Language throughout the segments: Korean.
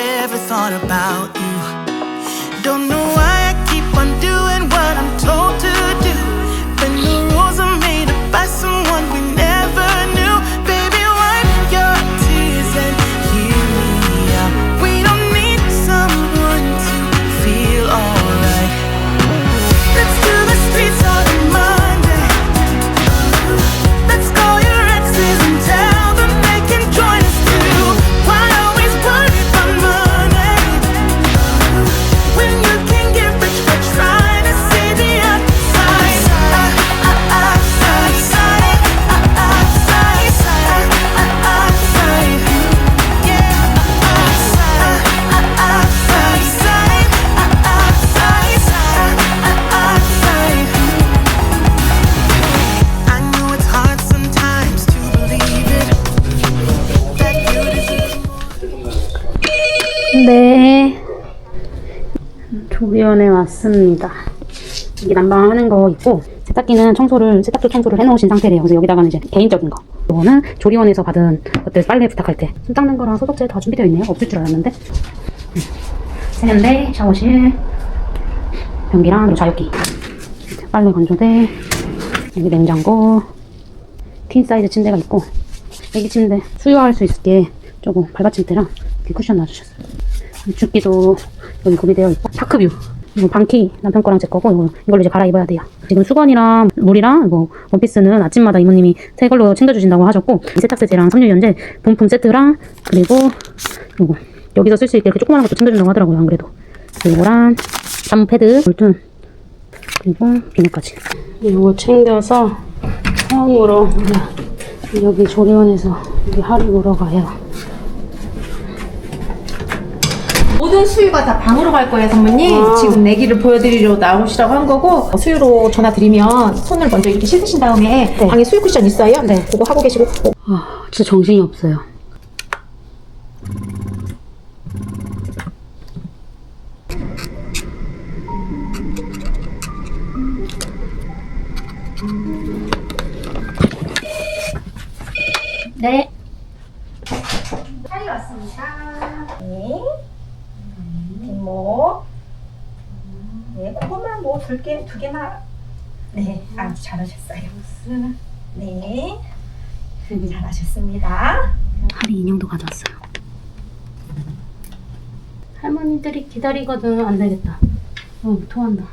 ever thought about you. Don't know 조리원에 왔습니다. 여기 난방하는 거 있고 세탁기는 청소를 세탁도 청소를 해놓으신 상태래요. 그래서 여기다가는 이제 개인적인 거. 이거는 조리원에서 받은 것들 빨래 부탁할 때 손 닦는 거랑 소독제 다 준비되어 있네요. 없을 줄 알았는데. 음. 세면대, 샤워실, 변기랑 자욕기, 빨래 건조대, 여기 냉장고, 퀸 사이즈 침대가 있고 애기 침대 수유할 수 있게 조금 발받침대랑 이렇게 쿠션 놔주셨어요. 죽기도 여기 구비되어 있고 파크뷰 이거 방키 남편 거랑 제 거고 이거, 이걸로 이제 갈아입어야 돼요. 지금 수건이랑 물이랑 뭐 원피스는 아침마다 이모님이 새 걸로 챙겨주신다고 하셨고 이 세탁세제랑 섬유유연제 본품 세트랑 그리고 이거 여기서 쓸 수 있게 이렇게 조그마한 것도 챙겨준다고 하더라고요. 안 그래도 이거랑 잠 패드 볼튼 그리고 비누까지 이거 챙겨서 처음으로 여기 조리원에서 여기 하루 보러 가요. 모든 수유가 다 방으로 갈 거예요, 선배님. 아. 지금 내기를 보여드리러 나오시라고 한 거고 수유로 전화 드리면 손을 먼저 이렇게 씻으신 다음에 네. 방에 수유 쿠션 있어요. 네. 그거 하고 계시고 아, 진짜 정신이 없어요. 네. 살이 왔습니다. 네. 뒷목. 네, 그것만 뭐 두 개, 두 개나. 네, 아주 잘하셨어요. 네. 잘하셨습니다. 하리 인형도 가져왔어요. 할머니들이 기다리거든. 안 되겠다. 어, 토한다.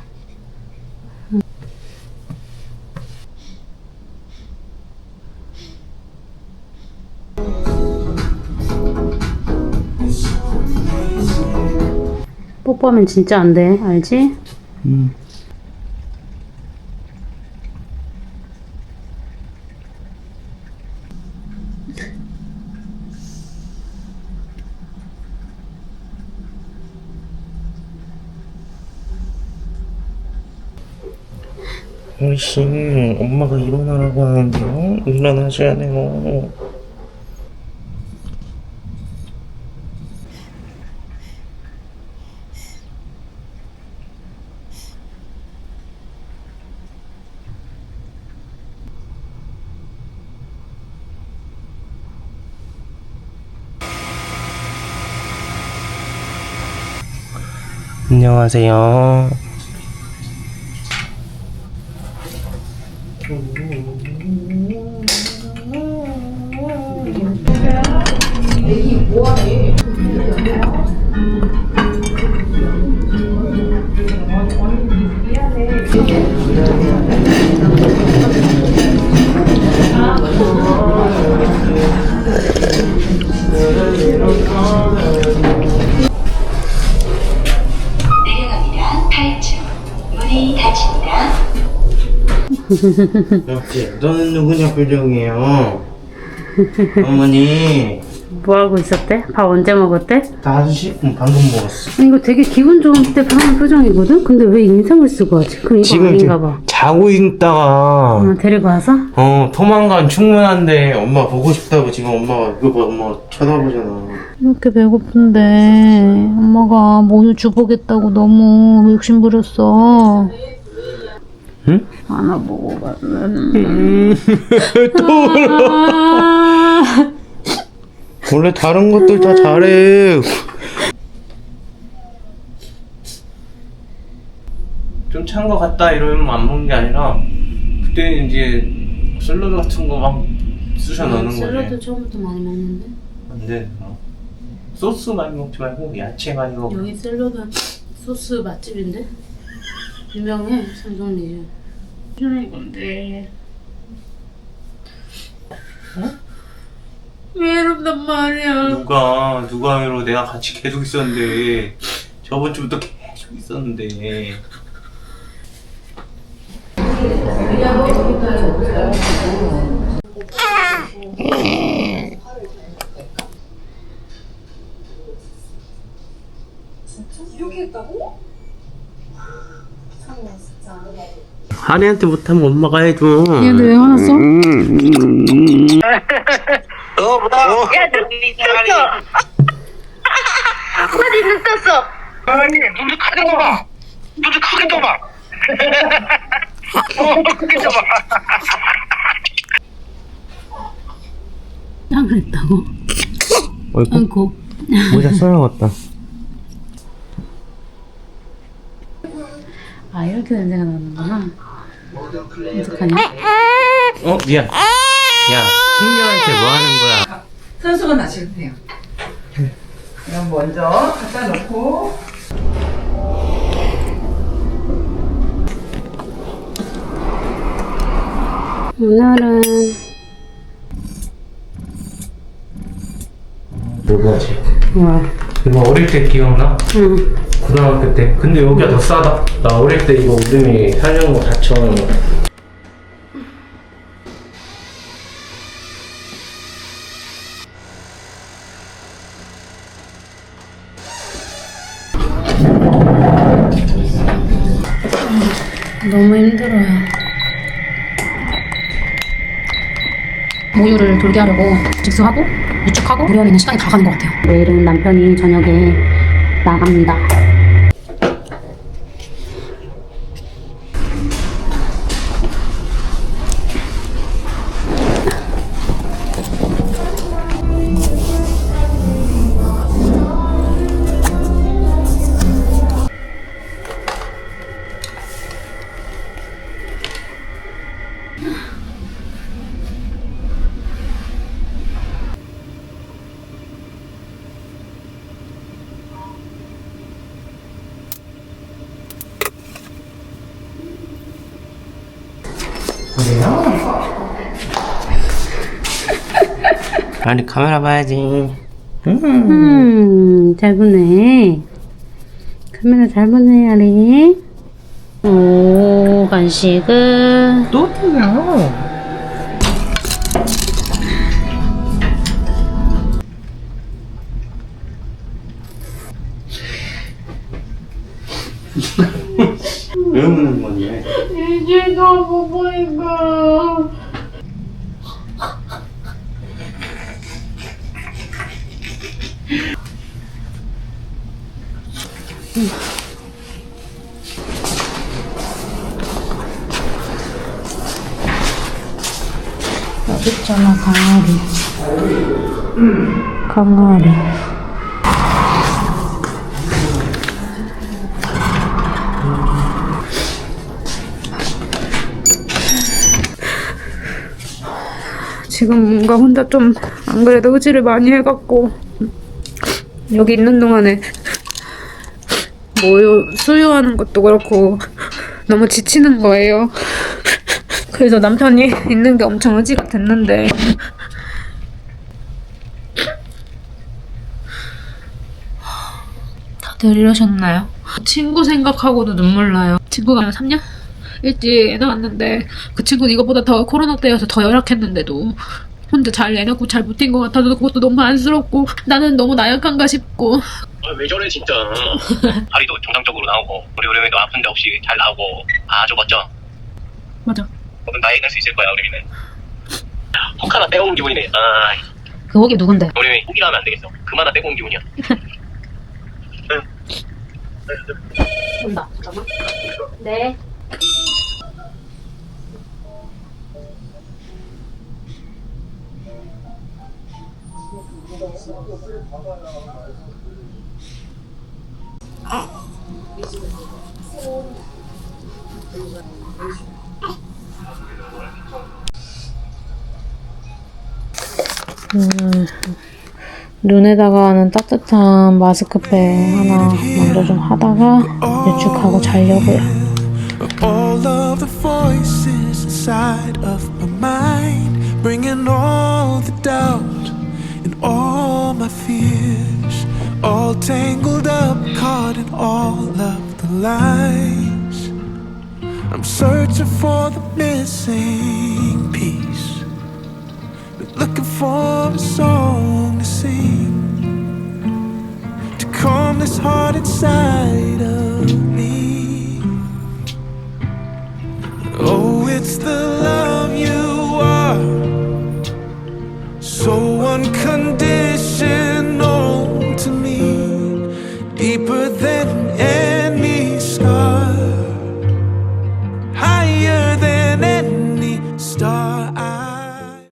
뽀뽀하면 진짜 안 돼. 알지? 어이씨, 엄마가 일어나라고 하는데요? 일어나셔야 돼요. 안녕하세요. 역시, 너는 누구냐, 표정이에요? 어머니, 뭐 하고 있었대? 밥 언제 먹었대? 나 10분 방금 먹었어. 아니, 이거 되게 기분 좋은 때 하는 표정이거든? 근데 왜 인상을 쓰고 하지? 그럼 이거 지금 아닌가 좀 봐. 자고 있다가, 어, 데리고 와서? 어, 토만간 충분한데, 엄마 보고 싶다고 지금 엄마가, 그거 봐, 엄마 쳐다보잖아. 이렇게 배고픈데 엄마가 뭐 오늘 주보겠다고 너무 욕심 부렸어. 응? 안아보고 갔는데. 또울 원래 다른 것들 다 잘해. 좀 찬 거 같다 이러면 안 먹는 게 아니라 그때 이제 샐러드 같은 거 막 쑤셔 넣는 거지. 샐러드 처음부터 많이 먹는데? 안 돼. 어. 소스 많이 먹지 말고 야채 많이 먹어. 여기 샐러드 소스 맛집인데? 유명해 삼성리즈 편한 건데? 어? 외롭단 말이야? 누가 누가 외로 내가 같이 계속 있었는데. 저번 주부터 계속 있었는데 하리한테 못하면 엄마가 해줘. 얘한테 왜 화났어? 아니, 눈도 크게 떠봐. 눈도 크게 떠봐. 어, 크게 떠봐. 했다고? 어이구 아이고 모자 써야겠다. 아 이렇게 냄새가 나는구나 어떡하냐? 어 미안. 야 승려한테 뭐 하는 거야? 선수가 나시면 돼요. 그럼 먼저 갖다 놓고 오늘은 뭐지? 와 이거 어릴 때 기억나? 응. 고등학교 때. 근데 여기가 더 싸다. 나 어릴 때 이거 살려는 거 4천. 너 모유를 돌게 하려고 직수하고 유축하고 우려내는 시간이 다 가는 것 같아요. 내일은 남편이 저녁에 나갑니다 아니 카메라 봐야지. 음, 잘 보네. 카메라 잘 보네, 아리. 오, 간식은. 또 틀려. 왜 웃는 거니? 이제 더 보고 여기 있잖아, 강아리. 강아리. 지금 뭔가 혼자 좀 안 그래도 의지를 많이 해갖고 여기 있는 동안에 모유 수유하는 것도 그렇고 너무 지치는 거예요. 그래서 남편이 있는 게 엄청 의지가 됐는데 다들 이러셨나요? 친구 생각하고도 눈물 나요. 친구가 3년? 일찍 애 낳았는데 그 친구는 이것보다 더 코로나 때여서 더 열악했는데도 혼자 잘애 낳고 잘 버틴 것 같아서 그것도 너무 안쓰럽고 나는 너무 나약한가 싶고 아, 왜 저래, 진짜. 다리도 정상적으로 나오고, 우리 우리도 아픈 데 없이 잘 나오고, 아주 멋져. 맞아 너는 나이 낼수 있을 거야, 우리는. 혹 하나 빼온 기분이네. 아, 그 혹이 누군데? 우리 혹이라 하면 안 되겠어. 금 하나 빼고 온 기분이야. 온다 잠깐만 네 눈에다가 하는 따뜻한 마스크팩 하나 먼저 좀 하다가 유축하고 자려고요. All of the voices inside of my mind, bringing all the doubt and all my fears, all tangled up, caught in all of the lies. I'm searching for the missing piece, for a song to sing to calm this heart inside of me. Oh, it's the